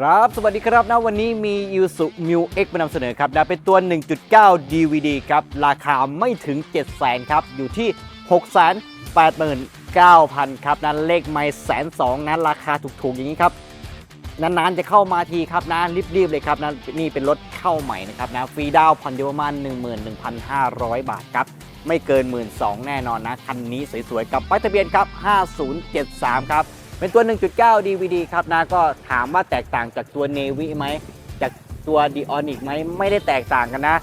ครับ สวัสดีครับนะวันนี้มี i s u m u X มานำเสนอครับนะเป็นตัว 1.9 DVD ครับ ราคาไม่ถึง 7 0 0 0 0ครับ อยู่ที่ 689,000 ครับนั้นเลขไม่แสนสองนั้นราคาถูกๆ อย่างนี้ครับ นานๆ จะเข้ามาทีครับนะรีบๆ เลยครับนะนี่เป็นรถเข้าใหม่นะครับนะฟรีดาวน์ผ่อนอยู่ประมาณ 11,500 บาทครับ ไม่เกิน 1 2ื่นแน่นอนนะ คันนี้สวยๆ กับป้ายทะเบียนครับ 5073 ครับ เป็นตัว 1.9 DVD ครับนะก็ถามว่าแตกต่างจากตัว Navy ไหมจากตัว d i o n i c ไหมไม่ได้แตกต่างกันนะ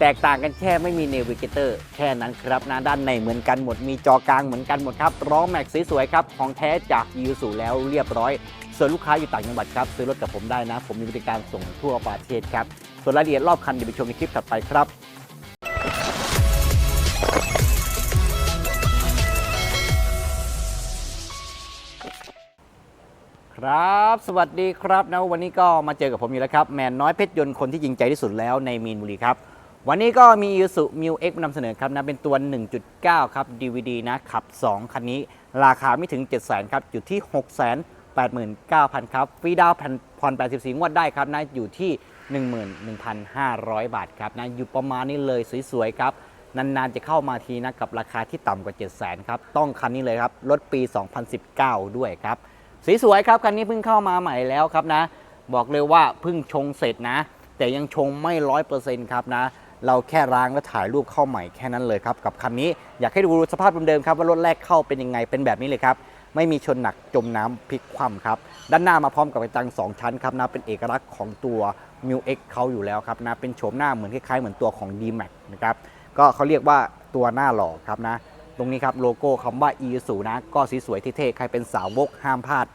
แตกต่างกันแค่ไม่มี Navigator แค่นั้นครับนะด้านในเหมือนกันหมดมีจอกลางเหมือนกันหมดครับล้อแม็กสวยๆครับของแท้จากยูสูแล้วเรียบร้อย ส่วนลูกค้าอยู่ต่างจังหวัดครับซื้อรถกับผมได้นะ ผมมีบริการส่งทั่วประเทศครับส่วนรายละเอียดรอบคันเดี๋ยวไปชมในคลิปถัดไปครับ ครับ สวัสดีครับนะวันนี้ก็มาเจอกับผมอยู่แล้วครับแมนน้อยเพชรยนต์คนที่จริงใจที่สุดแล้วในมีนบุรีครับ วันนี้ก็มี i s u m u X มานำเสนอครับนะเป็นตัว 1.9 ครับ DVD นะขับ 2 คันนี้ ราคาไม่ถึง 7 0 0 0 0ครับอยู่ที่ 689,000 ครับฟรีดาวน์ผ่อนผ่อน84งวดได้ครับนะอยู่ที่ 11,500 บาทครับนะอยู่ประมาณนี้เลยสวยๆครับนานๆจะเข้ามาทีนะกับราคาที่ต่ำกว่า 700,000ครับต้องคันนี้เลยครับรถปี 2019 ด้วยครับ สีสวยครับคันนี้เพิ่งเข้ามาใหม่แล้วครับนะ บอกเลยว่าเพิ่งชงเสร็จนะ แต่ยังชงไม่ร้อยเปอร์เซ็นต์ครับนะ เราแค่ล้างและถ่ายรูปเข้าใหม่แค่นั้นเลยครับ กับคันนี้อยากให้ดูสภาพเดิมๆครับว่ารถแรกเข้าเป็นยังไงเป็นแบบนี้เลยครับไม่มีชนหนักจมน้ำพลิกคว่ำครับ ด้านหน้ามาพร้อมกับกระจัง2ชั้นครับนะเป็นเอกลักษณ์ของตัว m u X เขาอยู่แล้วครับนะเป็นโฉมหน้าเหมือนคล้ายๆเหมือนตัวของ D Max นะครับก็เขาเรียกว่าตัวหน้าหล่อครับนะ ตรงนี้ครับโลโก้คำว่า e สูนะก็สีสวยเท่ๆใครเป็นสาวกห้ามพลาด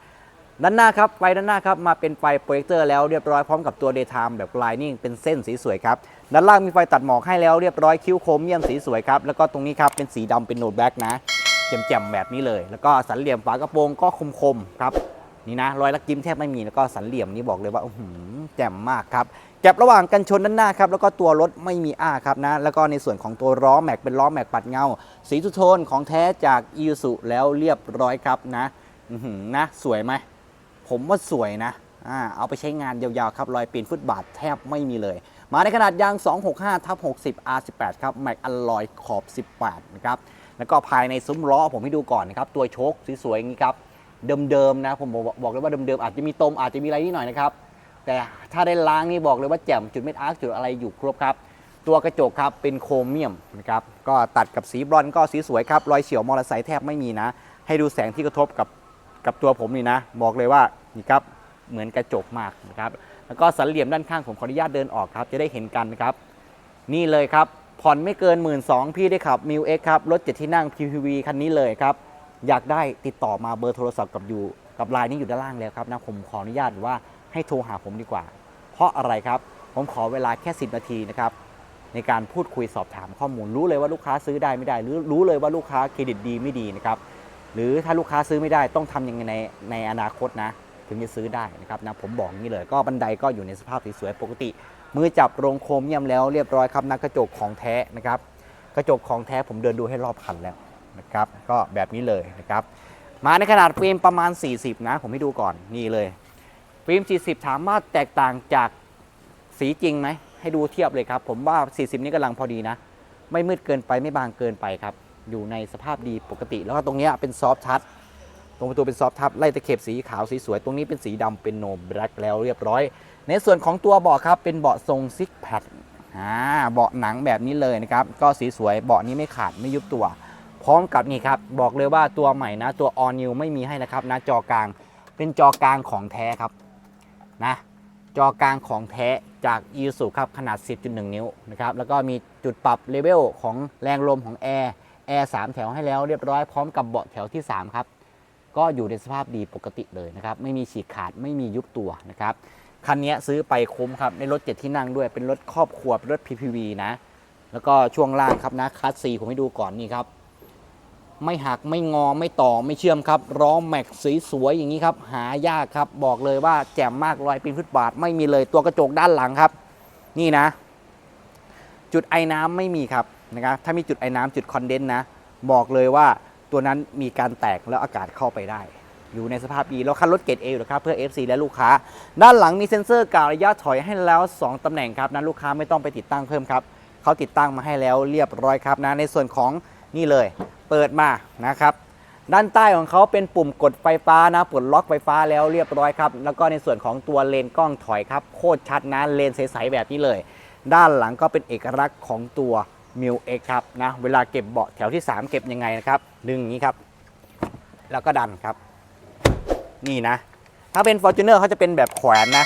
ด้านหน้าครับไฟด้านหน้าครับมาเป็นไฟโปรเจคเตอร์แล้วเรียบร้อยพร้อมกับตัว Daytime แบบ Lining เป็นเส้นสีสวยครับด้านล่างมีไฟตัดหมอกให้แล้วเรียบร้อยคิ้วโคมเยี่ยมสีสวยครับแล้วก็ตรงนี้ครับเป็นสีดำเป็นโนดแบ็กนะแจ่มๆแบบนี้เลย แล้วก็สันเหลี่ยมฝากระโปรงก็คมๆครับนี่นะรอยลักยิ้มแทบไม่มีแล้วก็สันเหลี่ยมนี่บอกเลยว่าอื้อหือ แจ่มมากครับแก็บระหว่างกันชนด้านหน้าครับแล้วก็ตัวรถไม่มีอ้าครับนะแล้วก็ในส่วนของตัวล้อแม็กเป็นล้อแม็กปัดเงา สีทุโทนของแท้จากอีซูแล้วเรียบร้อยครับนะนะ สวยไหมผมว่าสวยนะอ่าเอาไปใช้งานยาวๆครับรอยปีนฟุตบาทแทบไม่มีเลย มาในขนาดยาง 265ทับ60 R18 ครับแม็กอลลอยขอบ 18 นะครับแล้วก็ภายในซุ้มล้อผมให้ดูก่อนนะครับตัวโชคสวยๆอย่างนี้ครับเดิมๆนะผมบอกบอกเลยว่าเดิมๆอาจจะมีตมอาจจะมีอะไรนิดหน่อยนะครับ แต่ถ้าได้ล้างนี่บอกเลยว่าแจ่มจุดเม็ดอาร์คจุดอะไรอยู่ครบครับ ตัวกระจกครับเป็นโครเมียมนะครับก็ตัดกับสีบรอนก็สีสวยครับรอยเฉียวมอเตอร์ไซค์แทบไม่มีนะ ให้ดูแสงที่กระทบกับกับตัวผมนี่นะ บอกเลยว่านี่ครับเหมือนกระจกมากนะครับแล้วก็สันเหลี่ยมด้านข้างผมขออนุญาตเดินออกครับ จะได้เห็นกันนะครับ นี่เลยครับผ่อนไม่เกิน 1 2ื่นพี่ได้ขับมิวเอ็กครับรถเจ็ดที่นั่ง PPV คันนี้เลยครับ อยากได้ติดต่อมาเบอร์โทรศัพท์กับอยู่กับไลน์นี้อยู่ด้านล่างแล้วครับนะผมขออนุญาตว่า ให้โทรหาผมดีกว่า เพราะอะไรครับ ผมขอเวลาแค่ 10 นาทีนะครับในการพูดคุยสอบถามข้อมูล รู้เลยว่าลูกค้าซื้อได้ไม่ได้ หรือรู้เลยว่าลูกค้าเครดิตดีไม่ดีนะครับหรือถ้าลูกค้าซื้อไม่ได้ต้องทำยังไงในในอนาคตนะ ถึงจะซื้อได้นะครับนะผมบอกงนี้เลยก็บันไดก็อยู่ในสภาพสวยๆปกติ มือจับโรงโครเมียมแล้วเรียบร้อยครับนะกระจกของแท้นะครับกระจกของแท้ผมเดินดูให้รอบคันแล้วนะครับก็แบบนี้เลยนะครับมาในขนาดฟิล์มประมาณ 40 นะ ผมให้ดูก่อนนี่เลย ฟิล์ม 40 ถามว่าแตกต่างจากสีจริงไหม ให้ดูเทียบเลยครับ ผมว่า 40 นี่กำลังพอดีนะ ไม่มืดเกินไปไม่บางเกินไปครับ อยู่ในสภาพดีปกติ แล้วก็ตรงเนี้ยเป็นซอฟทัชตรงประตูเป็นซอฟทัชไล่ตะเข็บสีขาวสีสวย ตรงนี้เป็นสีดำเป็นโนมแบล็กแล้วเรียบร้อย ในส่วนของตัวเบาะครับ เป็นเบาะทรงซิกแพดอ่าเบาะหนังแบบนี้เลยนะครับ ก็สีสวยเบาะนี้ไม่ขาดไม่ยุบตัว พร้อมกับนี่ครับ บอกเลยว่าตัวใหม่นะ ตัว all new ไม่มีให้นะครับนะจอกลางเป็นจอกลางของแท้ครับ นะจอกลางของแท้จาก i s u ครับขนาด 10.1 นิ้วนะครับแล้วก็มีจุดปรับเลเวลของแรงลมของแอร์แอร์3แถวให้แล้วเรียบร้อยพร้อมกับเบาะแถวที่ 3 ครับ ก็อยู่ในสภาพดีปกติเลยนะครับ ไม่มีฉีกขาดไม่มียุบตัวนะครับคันนี้ซื้อไปคุ้มครับในรถเจ็ดที่นั่งด้วยเป็นรถครอบครัวเป็นรถ PPV นะ แล้วก็ช่วงล่างครับนะคัสซีผมให้ดูก่อนนี่ครับ ไม่หักไม่งอไม่ต่อไม่เชื่อมครับล้อแม็กสีสวยๆอย่างนี้ครับ หายากครับ บอกเลยว่าแจ่มมากรอยปีนฟุตบาทไม่มีเลยตัวกระจกด้านหลังครับ นี่นะ จุดไอ้น้ำไม่มีครับนะครับถ้ามีจุดไอ้น้ำจุดคอนเดนส์นะ บอกเลยว่าตัวนั้นมีการแตกแล้วอากาศเข้าไปได้ อยู่ในสภาพดีแล้วคันรถเกรดเออยู่แล้วครับเพื่อ FC และลูกค้า ด้านหลังมีเซ็นเซอร์กาวระยะถอยให้แล้ว 2ตำแหน่งครับนะลูกค้าไม่ต้องไปติดตั้งเพิ่มครับเขาติดตั้งมาให้แล้วเรียบร้อยครับนะในส่วนของ นี่เลย เปิดมานะครับด้านใต้ของเขาเป็นปุ่มกดไฟฟ้านะปลดล็อกไฟฟ้าแล้วเรียบร้อยครับแล้วก็ในส่วนของตัวเลนกล้องถอยครับโคตรชัดนะเลนใสๆแบบนี้เลย ด้านหลังก็เป็นเอกลักษณ์ของตัว m ิ l X ครับนะเวลาเก็บเบาะแถวที่ 3 เก็บยังไงนะครับดึงอย่างนี้ครับ แล้วก็ดันครับ นี่นะ ถ้าเป็น Fortuner เขาจะเป็นแบบแขวนนะ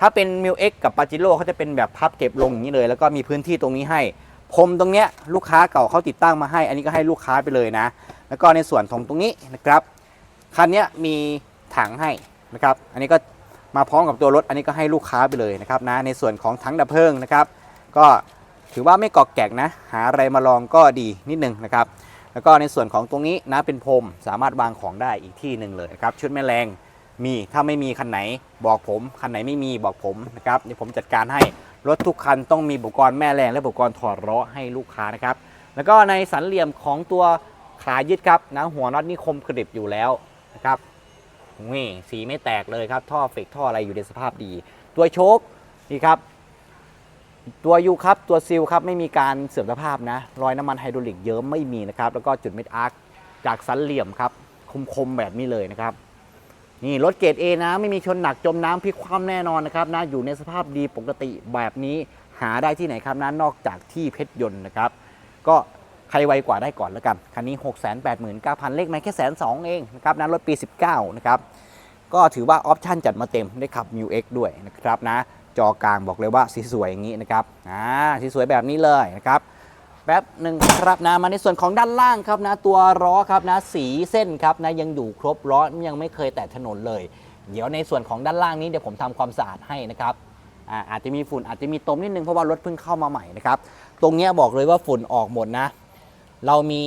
ถ้าเป็น m ิ l X กับ p a j e r o เขาจะเป็นแบบพับเก็บลงอย่างนี้เลย แล้วก็มีพื้นที่ตรงนี้ให้ พรมตรงเนี้ยลูกค้าเก่าเขาติดตั้งมาให้ อันนี้ก็ให้ลูกค้าไปเลยนะ แล้วก็ในส่วนของตรงนี้นะครับคันเนี้ยมีถังให้นะครับ อันนี้ก็มาพร้อมกับตัวรถ อันนี้ก็ให้ลูกค้าไปเลยนะครับนะ ในส่วนของถังดับเพลิงนะครับ ก็ถือว่าไม่กอกแกกนะ หาอะไรมาลองก็ดีนิดนึงนะครับ แล้วก็ในส่วนของตรงนี้นะเป็นพรมสามารถวางของได้อีกที่หนึ่งเลยนะครับ ชุดแม่แรงมีถ้าไม่มีคันไหนบอกผม คันไหนไม่มีบอกผมนะครับเดี๋ยวผมจัดการให้ รถทุกคันต้องมีอุปกรณ์แม่แรงและอุปกรณ์ถอดล้อให้ลูกค้านะครับ แล้วก็ในสันเหลี่ยมของตัวขายึดครับนะหัวน็อตนี่คมกริบอยู่แล้วนะครับนี่สีไม่แตกเลยครับท่อเฟกท่ออะไรอยู่ในสภาพดี ตัวโชคนี่ครับ ตัวยูครับตัวซิลครับไม่มีการเสื่อมสภาพนะรอยน้ำมันไฮดรอลิกเยิ้มไม่มีนะครับ แล้วก็จุดเม็ดอาร์คจากสันเหลี่ยมครับคมๆแบบนี้เลยนะครับ นี่รถเกรด A นะไม่มีชนหนักจมน้ำพลิกคว่ำแน่นอนนะครับนะอยู่ในสภาพดีปกติแบบนี้หาได้ที่ไหนครับนะนอกจากที่เพชรยนต์นะครับ ก็ใครไวกว่าได้ก่อนแล้วกัน คันนี้ 6 8 9 0 0 0 เลขไม่แค่แสนสองเองนะครับนะรถปี 19 นะครับ ก็ถือว่าออปชั่นจัดมาเต็มได้ขับ m ิ X ด้วยนะครับนะ จอกลางบอกเลยว่าสีสวยอย่างนี้นะครับอ่าสีสวยแบบนี้เลยนะครับ แป๊บหนึ่งครับนะมาในส่วนของด้านล่างครับนะ ตัวล้อครับนะสีเส้นครับนะยังอยู่ครบล้อยังไม่เคยแตะถนนเลย เดี๋ยวในส่วนของด้านล่างนี้เดี๋ยวผมทำความสะอาดให้นะครับอาจจะมีฝุ่นอาจจะมีตมนิดนึงเพราะว่ารถเพิ่งเข้ามาใหม่นะครับ ตรงนี้บอกเลยว่าฝุ่นออกหมดนะ เรามี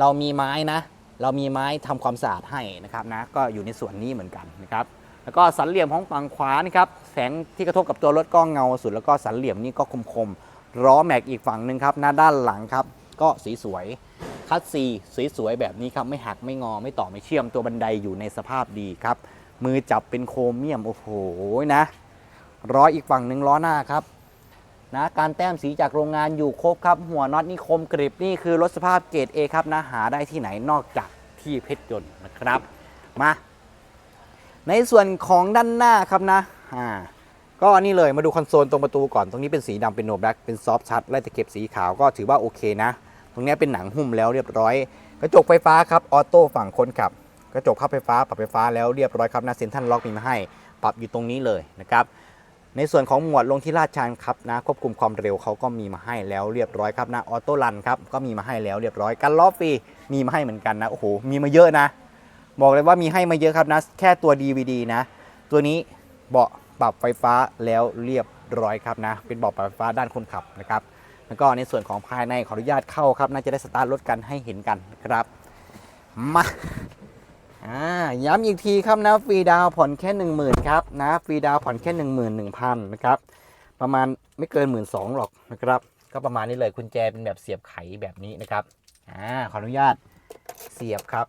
เรามีไม้นะ เรามีไม้ทำความสะอาดให้นะครับนะ ก็อยู่ในส่วนนี้เหมือนกันนะครับ แล้วก็สันเหลี่ยมของฝั่งขวานะครับ แสงที่กระทบกับตัวรถก็เงาสุดแล้วก็สันเหลี่ยมนี่ก็คมๆ ล้อแม็กอีกฝั่งหนึ่งครับ หน้าด้านหลังครับ ก็สีสวย คัสซีสวยๆแบบนี้ครับไม่หักไม่งอไม่ต่อไม่เชื่อมตัวบันไดอยู่ในสภาพดีครับ มือจับเป็นโครเมียม โอ้โหนะล้ออีกฝั่งหนึ่งล้อหน้าครับนะการแต้มสีจากโรงงานอยู่ครบครับ หัวน็อตนี่คมกริบนี่คือรถสภาพเกรด A ครับนะหาได้ที่ไหนนอกจากที่เพชรยนต์นะครับมาในส่วนของด้านหน้าครับนะอ่า ก็นี่เลยมาดูคอนโซลตรงประตูก่อน ตรงนี้เป็นสีดำเป็นโนแบล็กเป็นซอฟชัดไล่ตะเข็บสีขาวก็ถือว่าโอเคนะ ตรงนี้เป็นหนังหุ้มแล้วเรียบร้อย กระจกไฟฟ้าครับออโต้ฝั่งคนขับ กระจกพับไฟฟ้าปรับไฟฟ้าแล้วเรียบร้อยครับนะเซ็นทรัลล็อกมีมาให้ ปรับอยู่ตรงนี้เลยนะครับในส่วนของหมวดลงที่ลาดชันครับนะควบคุมความเร็วเขาก็มีมาให้แล้วเรียบร้อยครับนะออโต้รันครับก็มีมาให้แล้วเรียบร้อยกันล้อฟรีมีมาให้เหมือนกันนะโอ้โหมีมาเยอะนะ บอกเลยว่ามีให้มาเยอะครับนะแค่ตัว DVD นะ ตัวนี้เบาะ ปรับไฟฟ้าแล้วเรียบร้อยครับนะ เป็นบาะปรับไฟฟ้าด้านคนขับนะครับ แล้วก็ในส่วนของภายในขออนุญาตเข้าครับ น่าจะได้สตาร์ทรถกันให้เห็นกันครับมาอ่าย้ำอีกทีครับนะฟรีดาวผ่อนแค่ 1 0,000ครับนะฟรีดาวผ่อนแค่ 11,000นะครับประมาณไม่เกิน 1 2ื่นหรอกนะครับ ก็ประมาณนี้เลยกุญแจเป็นแบบเสียบไขแบบนี้นะครับอ่าขออนุญาตเสียบครับ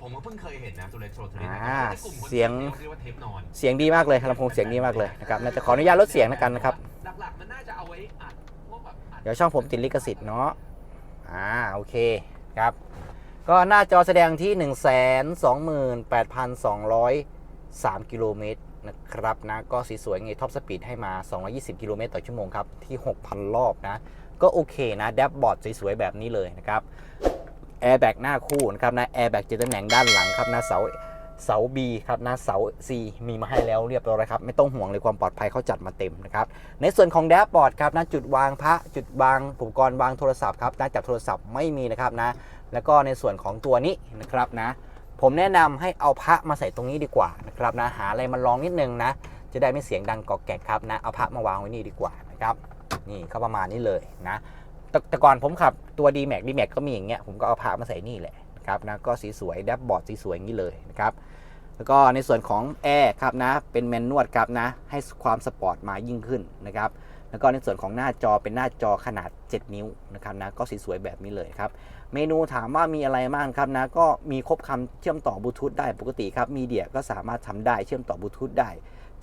ผมก็เพิ่งเคยเห็นนะตัวเล็กโทรทัศน์อ่าแต่กลุ่มคนเสียง เรียกว่าเทปนอนเสียงดีมากเลยลำโพงเสียงดีมากเลยนะครับน่าจะขออนุญาตลดเสียงแล้วกันนะครับ หลักๆมันน่าจะเอาไว้อัดพวกแบบอัดเดี๋ยวช่องผมติดลิขสิทธิ์เนาะ อ่า โอเคครับ ก็หน้าจอแสดงที่ 1 2 8 2 0 3 กิโลเมตรนะครับนะ ก็สีสวยไงท็อปสปีดให้มา 220 กิโลเมตรต่อชั่วโมงครับ ที่ 6,000 รอบนะ ก็โอเคนะ แดบบอร์ดสวยๆแบบนี้เลยนะครับ แอร์แบ็กหน้าคู่นะครับนะแอร์แบ็กจะตำแหน่งด้านหลังครับนะเสาเสา B ครับนะเสา C มีมาให้แล้วเรียบร้อยครับ ไม่ต้องห่วงเลยความปลอดภัยเขาจัดมาเต็มนะครับ ในส่วนของแดชบอร์ดครับนะจุดวางพระจุดวางอุปกรณ์วางโทรศัพท์ครับนะจับโทรศัพท์ไม่มีนะครับนะ แล้วก็ในส่วนของตัวนี้นะครับนะ ผมแนะนำให้เอาพระมาใส่ตรงนี้ดีกว่านะครับนะหาอะไรมาลองนิดนึงนะ จะได้ไม่เสียงดังกอกแกกครับนะเอาพระมาวางไว้นี่ดีกว่านะครับนี่ก็ประมาณนี้เลยนะ แต่ก่อนผมขับตัว d m a x d m a x ก็มีอย่างเงี้ยผมก็เอาพระมาใส่นี่แหละครับนะก็สีสวยแดชบอร์ดสีสวยอย่างนี้เลยนะครับแล้วก็ในส่วนของแอร์ครับนะเป็นแมนนวดครับนะให้ความสปอร์ตมายิ่งขึ้นนะครับแล้วก็ในส่วนของหน้าจอเป็นหน้าจอขนาด 7 นิ้วนะครับนะก็สีสวยแบบนี้เลยครับเมนูถามว่ามีอะไรบ้างครับนะก็มีครบคำเชื่อมต่อบลูทูธได้ปกติครับมีเดียก็สามารถทำได้เชื่อมต่อบลูทูธได้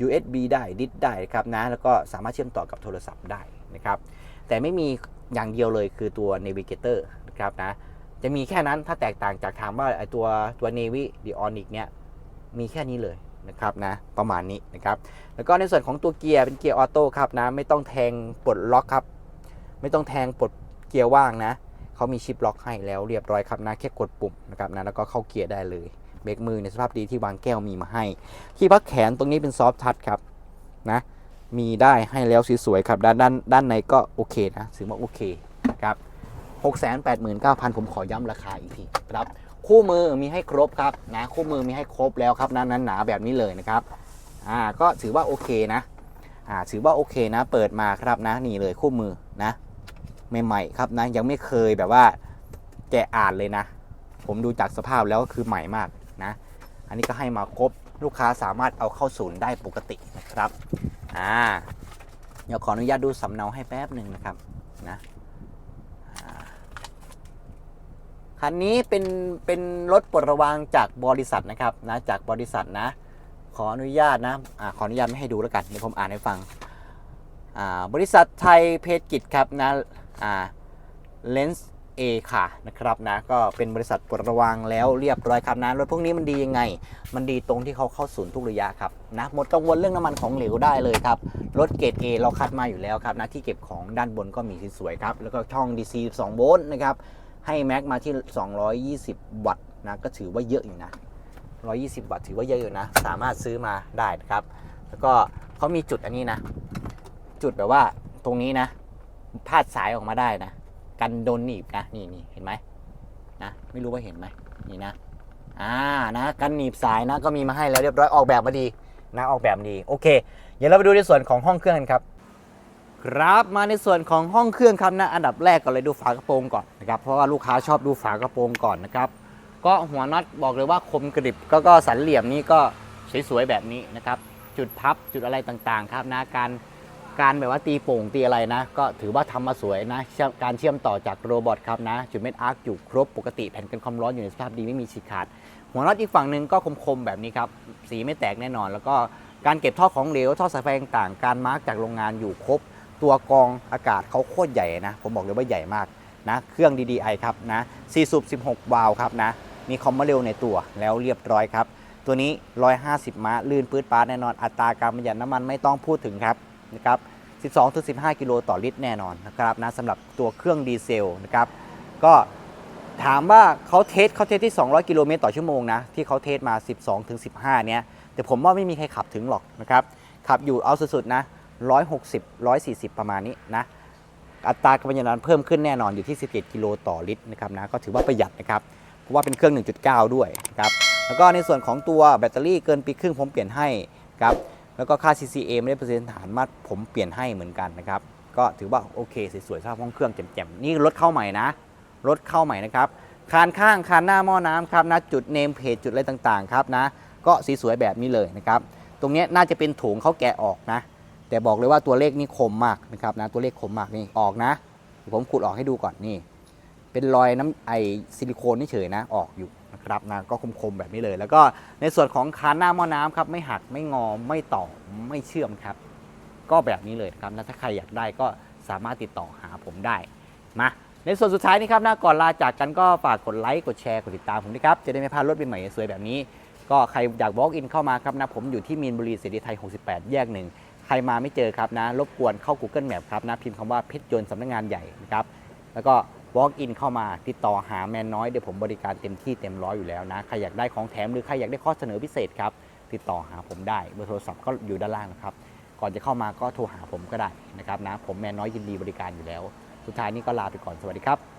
USB ได้ดิสได้ครับนะแล้วก็สามารถเชื่อมต่อกับโทรศัพท์ได้นะครับแต่ไม่มี อย่างเดียวเลยคือตัว Navigator นะครับนะจะมีแค่นั้นถ้าแตกต่างจากถามว่าไอตัวตัว Navy d e o n i c เนี่ยมีแค่นี้เลยนะครับนะประมาณนี้นะครับแล้วก็ในส่วนของตัวเกียร์เป็นเกียร์ออโต้ครับนะไม่ต้องแทงปลดล็อกครับ ไม่ต้องแทงปลดเกียร์ว่างนะเขามีชิปล็อกให้แล้วเรียบร้อยครับนะแค่กดปุ่มนะครับนะแล้วก็เข้าเกียร์ได้เลยเบรกมือในสภาพดีที่วางแก้วมีมาให้ ที่พักแขนตรงนี้เป็นซอฟทัชครับนะ มีได้ให้แล้วสวยๆครับ ด้านด้านด้านในก็โอเคนะถือว่าโอเคครับ689,000 ผมขอย้ำราคาอีกทีครับ คู่มือมีให้ครบครับนะคู่มือมีให้ครบแล้วครับนะนั้นหนาแบบนี้เลยนะครับอ่าก็ถือว่าโอเคนะอ่าถือว่าโอเคนะ เปิดมาครับนะนี่เลยคู่มือนะใหม่ๆครับนะยังไม่เคยแบบว่าแกะอ่านเลยนะ ผมดูจากสภาพแล้วก็คือใหม่มากนะ อันนี้ก็ให้มาครบลูกค้าสามารถเอาเข้าศูนย์ได้ปกตินะครับ อ่าเดี๋ยวขออนุญาตดูสำเนาให้แป๊บหนึ่งนะครับนะอ่าคันนี้เป็นเป็นรถปลดระวางจากบริษัทนะครับนะจากบริษัทนะ ขออนุญาตนะอ่าขออนุญาตไม่ให้ดูแล้วกันเดี๋ยวผมอ่านให้ฟังอ่าบริษัทไทยเพจกิจครับนะอ่าเลนส์ เอค่ะนะครับนะก็เป็นบริษัทปลดระวางแล้วเรียบร้อยครับนะรถพวกนี้มันดียังไง มันดีตรงที่เขาเข้าศูนย์ทุกระยะครับนะหมดกังวลเรื่องน้ำมันของเหลวได้เลยครับ รถเกรด A เราคัดมาอยู่แล้วครับนะที่เก็บของด้านบนก็มีสวยๆครับแล้วก็ช่อง DC 2โวลต์นะครับให้แม็กมาที่ 220 วัตต์นะก็ถือว่าเยอะอยู่นะ 120 วัตต์ถือว่าเยอะอยู่นะ สามารถซื้อมาได้นะครับ แล้วก็เขามีจุดอันนี้นะ จุดแบบว่าตรงนี้นะพาดสายออกมาได้นะ กันโดนหนีบนะนี่นี่เห็นไหมนะไม่รู้ว่าเห็นไหมนี่นะอ่านะกันหนีบสายนะก็มีมาให้แล้วเรียบร้อยออกแบบมาดีนะออกแบบมาดีโอเค เดี๋ยวเราไปดูในส่วนของห้องเครื่องกันครับ ครับมาในส่วนของห้องเครื่องครับนะอันดับแรกก็เลยดูฝากระโปรงก่อนนะครับเพราะว่าลูกค้าชอบดูฝากระโปรงก่อนนะครับก็หัวน็อตบอกเลยว่าคมกริบก็ก็สันเหลี่ยมนี้ก็สวยๆแบบนี้นะครับ จุดพับจุดอะไรต่างๆ ครับนะการ การแบบว่าตีโป่งตีอะไรนะ ก็ถือว่าทำมาสวยนะ การเชื่อมต่อจากโรบอทครับนะ จุดเม็ดอาร์คอยู่ครบปกติแผ่นกันความร้อนอยู่ในสภาพดีไม่มีฉีกขาด หัวน็อตอีกฝั่งหนึ่งก็คมๆแบบนี้ครับ สีไม่แตกแน่นอน แล้วก็การเก็บท่อของเหลวท่อสายไฟต่างๆ การมาร์กจากโรงงานอยู่ครบ ตัวกองอากาศเขาโคตรใหญ่นะ ผมบอกเลยว่าใหญ่มากนะ เครื่อง DDI ครับนะ4สูบ16 วาล์วครับนะ มีคอมมาเร็วในตัวแล้วเรียบร้อยครับ ตัวนี้ 150 ม้า ลื่นปื๊ดปาดแน่นอน อัตราการประหยัดน้ำมันไม่ต้องพูดถึงครับ นะครับ 12-15 กิโลต่อลิตรแน่นอนนะครับนะสำหรับตัวเครื่องดีเซลนะครับ ก็ถามว่าเขาเทสเขาเทสที่ 200 กิโลเมตรต่อชั่วโมงนะ ที่เขาเทสมา 12-15 เนี้ย แต่ผมว่าไม่มีใครขับถึงหรอกนะครับ ขับอยู่เอาสุดๆนะ 160 140 ประมาณนี้นะอัตราการประหยัดน้ำมันเพิ่มขึ้นแน่นอนอยู่ที่ 17 กิโลต่อลิตรนะครับนะก็ถือว่าประหยัดนะครับเพราะว่าเป็นเครื่อง 1.9 ด้วยนะครับแล้วก็ในส่วนของตัวแบตเตอรี่เกินปีครึ่งผมเปลี่ยนให้ครับ แล้วก็ค่า CCA ไม่ได้เปอร์เซ็นต์ฐานมาผมเปลี่ยนให้เหมือนกันนะครับ ก็ถือว่าโอเคสวยๆสภาพห้องเครื่องแจ่มๆ นี่รถเข้าใหม่นะ รถเข้าใหม่นะครับ คานข้างคานหน้าหม้อน้ำครับนะจุดเนมเพจจุดอะไรต่างๆครับนะ ก็สีสวยแบบนี้เลยนะครับ ตรงนี้น่าจะเป็นถุงเขาแกะออกนะ แต่บอกเลยว่าตัวเลขนี่คมมากนะครับนะ ตัวเลขคมมากนี่ออกนะ ผมขุดออกให้ดูก่อนนี่ เป็นรอยน้ำไอซิลิโคนเฉยๆนะ ออกอยู่ นะครับนะก็คมๆแบบนี้เลย แล้วก็ในส่วนของคานหน้าหม้อน้ำครับไม่หักไม่งอไม่ต่อไม่เชื่อมครับ ก็แบบนี้เลยนะครับนะถ้าใครอยากได้ก็สามารถติดต่อหาผมได้มาในส่วนสุดท้ายนี้ครับนะก่อนลาจากกันก็ฝากกดไลค์กดแชร์กดติดตามผมด้วยครับจะได้ไม่พลาดรถใหม่สวยแบบนี้ ก็ใครอยาก walk in เข้ามาครับนะผมอยู่ที่มีนบุรีเสรีไทย 68 แยกหนึ่งใครมาไม่เจอครับนะ รบกวนเข้า Google Map ครับนะพิมพ์คำว่าเพชรยนต์สำนักงานใหญ่นะครับแล้วก็ walk in เข้ามาติดต่อหาแมนน้อยเดี๋ยวผมบริการเต็มที่เต็มร้อยอยู่แล้วนะ ใครอยากได้ของแถมหรือใครอยากได้ข้อเสนอพิเศษครับ ติดต่อหาผมได้เบอร์โทรศัพท์ก็อยู่ด้านล่างนะครับ ก่อนจะเข้ามาก็โทรหาผมก็ได้นะครับนะผมแมนน้อยยินดีบริการอยู่แล้ว สุดท้ายนี้ก็ลาไปก่อนสวัสดีครับ